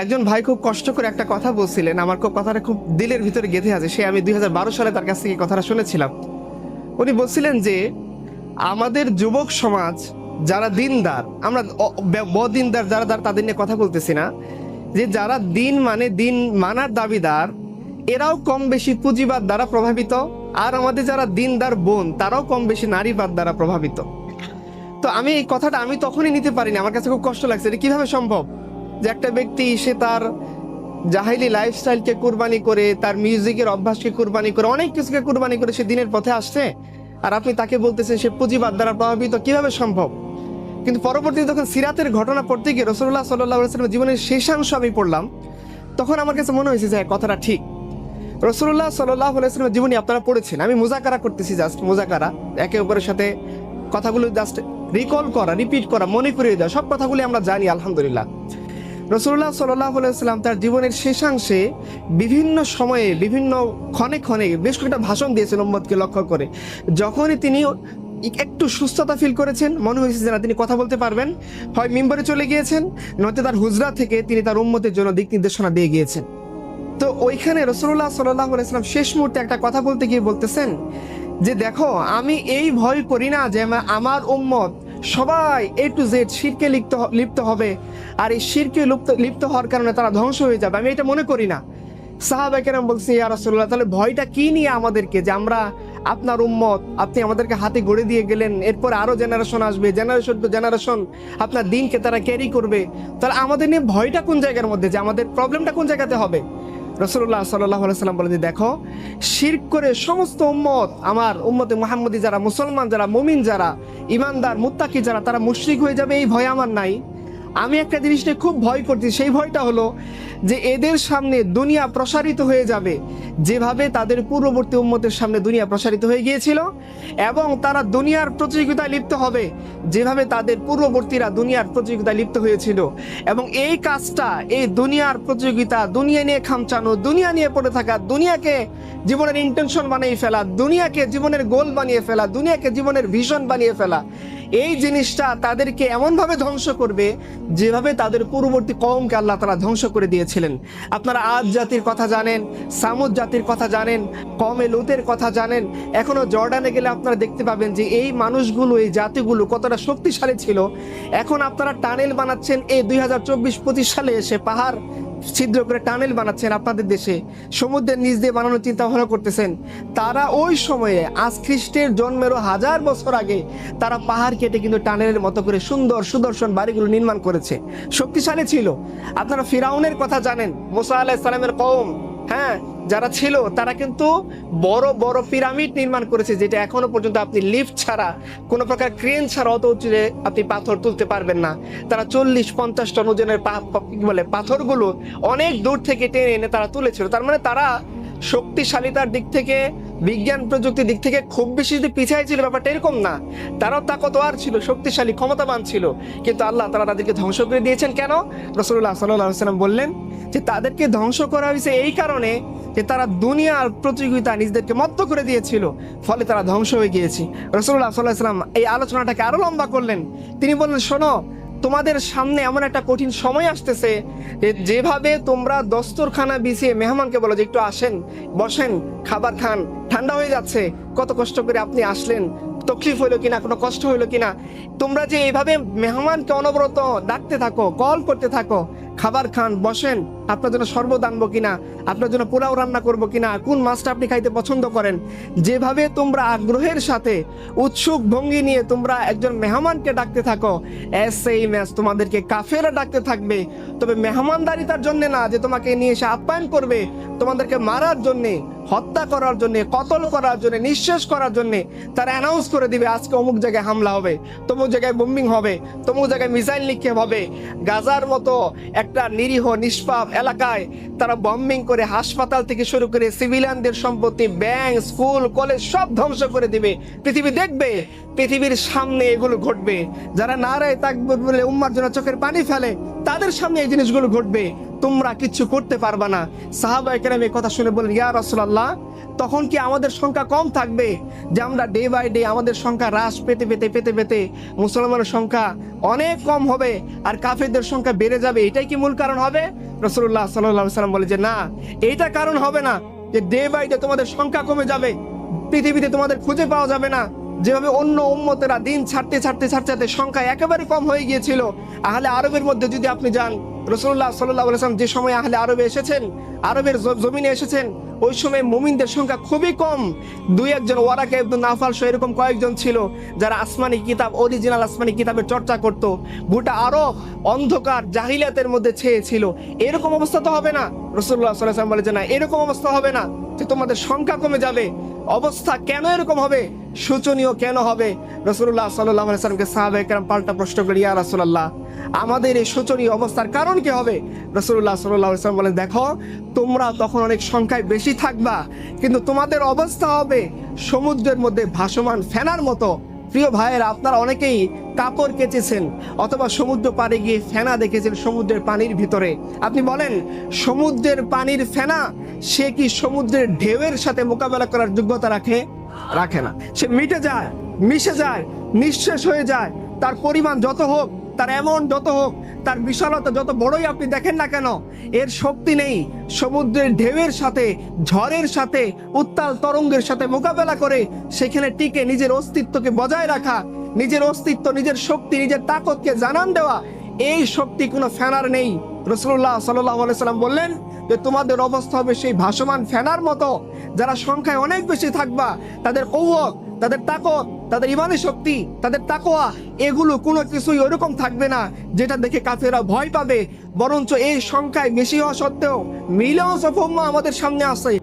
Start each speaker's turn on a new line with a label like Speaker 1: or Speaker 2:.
Speaker 1: একজন ভাই খুব কষ্ট করে একটা কথা বলছিলেন। আমার খুব কথাটা খুব দিলের ভিতরে গেঁথে আছে। সে আমি দুই সালে তার কাছ থেকে কথাটা শুনেছিলাম। উনি বলছিলেন যে, আমাদের যুবক সমাজ যারা দিনদার, আমরা বদিনদার যারা যারা তাদের নিয়ে কথা বলতেছি না, যে যারা দিন মানে দিন মানার দাবিদার, এরাও কম বেশি পুঁজিবাদ দ্বারা প্রভাবিত, আর আমাদের যারা দিনদার বোন, তারাও কম বেশি নারীবাদ দ্বারা প্রভাবিত। তো আমি এই কথাটা আমি তখনই নিতে পারিনি। আমার কাছে খুব কষ্ট লাগছে এটা কীভাবে সম্ভব? যে একটা ব্যক্তি সে তার জাহিলি লাইফস্টাইলকে কুরবানি করে তার মিউজিকের অভ্যাসকে কুরবানি করে অনেক কিছুকে কুরবানি করে সে দিনের পথে আসছে। আর আপনি তাকে বলতেছেন সে পুঁজিবাদ দ্বারা প্রভাবিত কীভাবে সম্ভব? কিন্তু পরবর্তীতে যখন সিরাতের ঘটনা পড়তে গিয়ে রসুল্লাহ সাল্লাহ জীবনের শেষাংশ আমি পড়লাম তখন আমার কাছে মনে হয়েছে যে হ্যাঁ, কথাটা ঠিক। রসুল্লাহ সাল্লাহ আলাইসলামের জীবনী আপনারা পড়েছেন। আমি মোজাকারা করতেছি জাস্ট মোজাকারা। একে অপরের সাথে কথাগুলো জাস্ট রিকল করা রিপিট করা মনে করিয়ে দেওয়া সব কথাগুলি আমরা জানি আলহামদুলিল্লাহ। রসুল্লাহ সাল্লাহ আলাইসাল্লাম তার জীবনের শেষাংশে বিভিন্ন সময়ে, বিভিন্ন ক্ষণে ক্ষণে বেশ কয়েকটা ভাষণ দিয়েছেন মোহাম্মদকে লক্ষ্য করে। যখনই তিনি একটু সুস্থতা ফিল করেছেন, মনে হয়েছে যে না, তিনি কথা বলতে পারবেন। হয় মিম্বরে চলে গিয়েছেন, নয়তো তার হুজরা থেকে তিনি তার উম্মতের জন্য দিক নির্দেশনা দিয়ে গিয়েছেন। তো ওইখানে রসুল্লাহ সাল্লাহ আলাইসাল্লাম শেষ মুহূর্তে একটা কথা বলতে গিয়ে বলতেছেন যে, দেখো, আমি এই ভয় করি না যে, আমার উম্মত সবাই এ টু জেড শিরকে লিপ্ত লিপ্ত হবে। আর এই শিরকে লিপ্ত লিপ্ত হওয়ার কারণে তারা ধ্বংস হয়ে যাবে। আমি এটা মনে করি না। সাহাবাকেরাম বলছি, ইয়া রাসূলুল্লাহ, তাহলে ভয়টা কি নিয়ে আমাদেরকে? যে আমরা আপনার উম্মত, আপনি আমাদেরকে হাতে গড়ে দিয়ে গেলেন, এরপর আরও জেনারেশন আসবে জেনারেশন টু জেনারেশন আপনার দিনকে তারা ক্যারি করবে। তাহলে আমাদের নিয়ে ভয়টা কোন জায়গার মধ্যে? যে আমাদের প্রবলেমটা কোন জায়গাতে হবে? রসুল্লাহ সাল্লাহ সাল্লাম বলেন যে, দেখো শির করে সমস্ত উম্মত, আমার উম্মতে মোহাম্মদী যারা মুসলমান, যারা মমিন, যারা ইমানদার, মুত্তাকি, যারা তারা মুশ্রিক হয়ে যাবে, এই ভয় আমার নাই। আমি একটা জিনিস নিয়ে খুব ভয় করছি, সেই ভয়টা হলো যে এদের সামনে দুনিয়া প্রসারিত হয়ে যাবে। যেভাবে তাদের পূর্ববর্তী উম্মতের সামনে দুনিয়া প্রসারিত হয়ে গিয়েছিল এবং তারা দুনিয়ার প্রতিযোগিতায় লিপ্ত হবে, যেভাবে তাদের পূর্ববর্তীরা দুনিয়ার প্রতিযোগিতায় লিপ্ত হয়েছিল। এবং এই কাজটা, এই দুনিয়ার প্রতিযোগিতা, দুনিয়া নিয়ে খামচানো, দুনিয়া নিয়ে পড়ে থাকা, দুনিয়াকে জীবনের ইন্টেনশন বানিয়ে ফেলা, দুনিয়াকে জীবনের গোল বানিয়ে ফেলা, দুনিয়াকে জীবনের ভিশন বানিয়ে ফেলা এই জিনিসটা তাদেরকে এমনভাবে ধ্বংস করবে যেভাবে তাদের পূর্ববর্তী কমকে আল্লাহ তারা ধ্বংস করে দিয়েছিলেন। আপনারা আজ জাতির কথা জানেন, সামুদ জাতির কথা জানেন কমে লোতের কথা জানেন। এখনও জর্ডানে গেলে আপনারা দেখতে পাবেন যে এই মানুষগুলো, এই জাতিগুলো কতটা শক্তিশালী ছিল। এখন আপনারা টানেল বানাচ্ছেন এই দুই হাজার সালে এসে পাহাড় ছিদ্র করে টানেল বানাচ্ছেন আপনাদের দেশে। সমুদ্রের নিজ দিয়ে বানানোর চিন্তা ভাবনা করতেছেন। তারা ওই সময়ে আজ খ্রিস্টের জন্মেরও হাজার বছর আগে তারা পাহাড় কেটে কিন্তু টানেলের মতো করে সুন্দর সুদর্শন বাড়িগুলো নির্মাণ করেছে। শক্তিশালী ছিল। আপনারা ফিরাউনের কথা জানেন, মোসা আলাহ ইসলামের কম হ্যাঁ যারা ছিল, তারা কিন্তু বড় বড় পিরামিড নির্মাণ করেছে, যেটা এখনও পর্যন্ত আপনি লিফট ছাড়া, কোনো প্রকার ক্রেন ছাড়া অত উঁচুতে আপনি পাথর তুলতে পারবেন না। তারা চল্লিশ পঞ্চাশ টন ওজনের বলে, পাথরগুলো অনেক দূর থেকে টেনে এনে তারা তুলেছিল। তার মানে তারা শক্তিশালিতার দিক থেকে, বিজ্ঞান প্রযুক্তির দিক থেকে খুব বেশি যদি পিছিয়ে ছিল, ব্যাপারটা এরকম না। তারাও তাকতোয়ার ছিল, শক্তিশালী, ক্ষমতাবান ছিল। কিন্তু আল্লাহ তারা তাদেরকে ধ্বংস করে দিয়েছেন কেন? রসুল্লাহ সাল্লাম বললেন যে তাদেরকে ধ্বংস করা হয়েছে এই কারণে যে তারা দুনিয়ার প্রতিযোগিতা নিজেদেরকে মত্ত করে দিয়েছিল, ফলে তারা ধ্বংস হয়ে গিয়েছে। রসুল্লাহ সাল্লাহ এই আলোচনাটাকে আরও লম্বা করলেন। তিনি বললেন, শোনো, তোমাদের সামনে এমন একটা কঠিন সময় আসতেছে যেভাবে তোমরা দস্তরখানা বিছিয়ে মেহমানকে বলো যে একটু আসেন, বসেন, খাবার খান, ঠান্ডা হয়ে যাচ্ছে, কত কষ্ট করে আপনি আসলেন, তকলিফ হইল কিনা, কোনো কষ্ট হইল কিনা, তোমরা যে এইভাবে মেহমানকে অনবরত ডাকতে থাকো, কল করতে থাকো খাবার খান, বসেন। আপনার জন্য শরবত আনব কিনা? আপনার জন্য পোলাও রান্না করব কিনা? কোন মাছটা আপনি খাইতে পছন্দ করেন? যেভাবে তোমরা আগ্রহের সাথে উৎসুক ভঙ্গি নিয়ে তোমরা একজন মেহমানকে ডাকতে থাকো, এস সেই ম্যাচ তোমাদেরকে কাফেরা ডাকতে থাকবে। তবে মেহমানদারিতার জন্য না, যে তোমাকে নিয়ে এসে আপ্যায়ন করবে, তোমাদেরকে মারার জন্যে। হত্যা করার জন্য, কতল করার জন্য, নিঃশেষ করার জন্য তারা অ্যানাউন্স করে দিবে, আজকে অমুক জায়গায় হামলা হবে, তমুক জায়গায় বোম্বিং হবে, তমুক জায়গায় মিসাইল নিক্ষেপ হবে। গাজার মতো একটা নিরীহ, নিষ্পাপ এলাকায় তারা বম্বিং করে হাসপাতাল থেকে শুরু করে সিভিলিয়ানদের সম্পত্তি ব্যাংক স্কুল কলেজ সব ধ্বংস করে দিবে। পৃথিবী দেখবে, পৃথিবীর সামনে এগুলো ঘটবে। যারা নারায় তাকবীর বলে উম্মার জন্য চোখের পানি ফেলে তাদের সামনে এই জিনিসগুলো ঘটবে, তোমরা কিচ্ছু করতে পারবা না। সাহাবা একরাম এই কথা শুনে বলেন ইয়া রাসূলুল্লাহ, তখন কি আমাদের সংখ্যা কম থাকবে? যে আমরা ডে বাই ডে আমাদের সংখ্যা হ্রাস পেতে পেতে পেতে পেতে মুসলমানের সংখ্যা অনেক কম হবে আর কাফেরদের সংখ্যা বেড়ে যাবে? এটাই কি মূল কারণ হবে? রসুল্লাহ সাল্লাহ সাল্লাম বলে যে, না এইটা কারণ হবে না যে ডে বাই ডে তোমাদের সংখ্যা কমে যাবে, পৃথিবীতে তোমাদের খুঁজে পাওয়া যাবে না। যেভাবে অন্য উম্মতেরা দিন ছাড়তে ছাড়তে ছাড়তে সংখ্যা একেবারে কম হয়ে গিয়েছিল, আহলে আরবের মধ্যে যদি আপনি যান, রসুল্লাহ সাল্লাহ সাল্লাম যে সময় আহলে আরবে এসেছেন, আরবের জমিনে এসেছেন ওই সময় মুমিনদের সংখ্যা খুবই কম। দুই একজন ওয়ারাকে আব্দুল নাফাল সহ এরকম কয়েকজন ছিল, যারা আসমানি কিতাব অরিজিনাল আসমানি কিতাবের চর্চা করত। গোটা আরও অন্ধকার জাহিলিয়াতের মধ্যে ছেয়ে ছিল। এরকম অবস্থা তো হবে না। রসুল্লাহ সাল্লাম বলে যে না, এরকম অবস্থা হবে না যে তোমাদের সংখ্যা কমে যাবে। অবস্থা কেন এরকম হবে? শোচনীয় কেন হবে? রসুল্লাহ সাল্লাহ সাল্লামকে পাল্টা প্রশ্ন করি, ইয়া রাসুল্লাহ আমাদের এই শোচনীয় অবস্থার কারণ কি হবে? রসুল্লাহ সাল্লাহ সাল্লাম বলেন, দেখো, তোমরা তখন অনেক সংখ্যায় বেশি থাকবা, কিন্তু তোমাদের অবস্থা হবে সমুদ্রের মধ্যে ভাসমান ফেনার মতো। প্রিয় ভাইয়েরা, আপনারা অনেকেই কাপড় কেচেছেন অথবা সমুদ্র পাড়ে গিয়ে ফেনা দেখেছেন সমুদ্রের পানির ভিতরে। আপনি বলেন, সমুদ্রের পানির ফেনা, সে কি সমুদ্রের ঢেউয়ের সাথে মোকাবেলা করার যোগ্যতা রাখে? রাখে না। সে মিটে যায়, মিশে যায়, নিঃশেষ হয়ে যায়, তার পরিমাণ যত হোক তার এমন যত হোক, তার বিশালতা যত বড়ই আপনি দেখেন না কেন, এর শক্তি নেই সমুদ্রের ঢেউয়ের সাথে, ঝড়ের সাথে, উত্তাল তরঙ্গের সাথে মোকাবেলা করে সেখানে টিকে নিজের অস্তিত্বকে বজায় রাখা, নিজের অস্তিত্ব, নিজের শক্তি, নিজের তাকতকে জানান দেওয়া, এই শক্তি কোনো ফ্যানার নেই। রসুল্লাহ সাল্লাম বললেন যে, তোমাদের অবস্থা হবে সেই ভাসমান ফ্যানার মতো, যারা সংখ্যায় অনেক বেশি থাকবা, তাদের কৌহক তাদের তাকত তাদের ইমানি শক্তি, তাদের তাকোয়া এগুলো কোনো কিছুই ওরকম থাকবে না, যেটা দেখে কাফেরা ভয় পাবে। বরঞ্চ এই সংখ্যায় বেশি হওয়া সত্ত্বেও মিলেও সফম্মা আমাদের সামনে আসে।